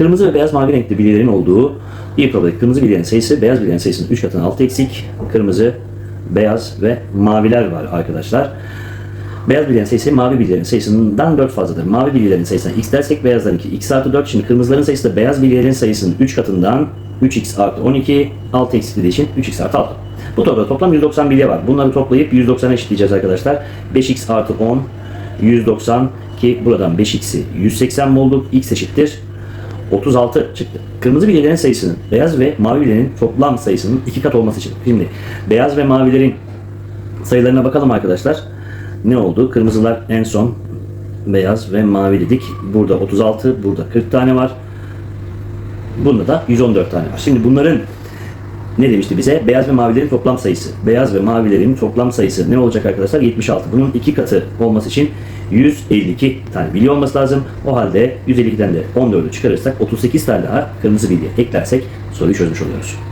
Kırmızı ve beyaz mavi renkli bilyelerin olduğu bir probadaki kırmızı bilyelerin sayısı beyaz bilyelerin sayısının 3 katına 6 eksik. Kırmızı, beyaz ve maviler var arkadaşlar. Beyaz bilyelerin sayısı mavi bilyelerin sayısından 4 fazladır. Mavi bilyelerin sayısına x dersek beyazların 2 x artı 4. Şimdi kırmızıların sayısı da beyaz bilyelerin sayısının 3 katından 3x artı 12 6 eksi dediği için 3x artı 6. Bu tabloda toplam 190 bilye var. Bunları toplayıp 190'a eşitleyeceğiz arkadaşlar. 5x artı 10 190 ki buradan 5x'i 180 bulduk. x eşittir 36 çıktı. Kırmızı bilyelerin sayısının beyaz ve mavi bilyelerin toplam sayısının iki kat olması için. Şimdi beyaz ve mavilerin sayılarına bakalım arkadaşlar. Ne oldu? Kırmızılar en son beyaz ve mavi dedik. Burada 36, burada 40 tane var. Bunda da 114 tane var. Şimdi bunların ne demişti bize? Beyaz ve mavilerin toplam sayısı. Beyaz ve mavilerin toplam sayısı ne olacak arkadaşlar? 76. Bunun iki katı olması için 152 tane bilye olması lazım. O halde 152'den de 14'ü çıkarırsak 38 tane daha kırmızı bilye eklersek soruyu çözmüş oluyoruz.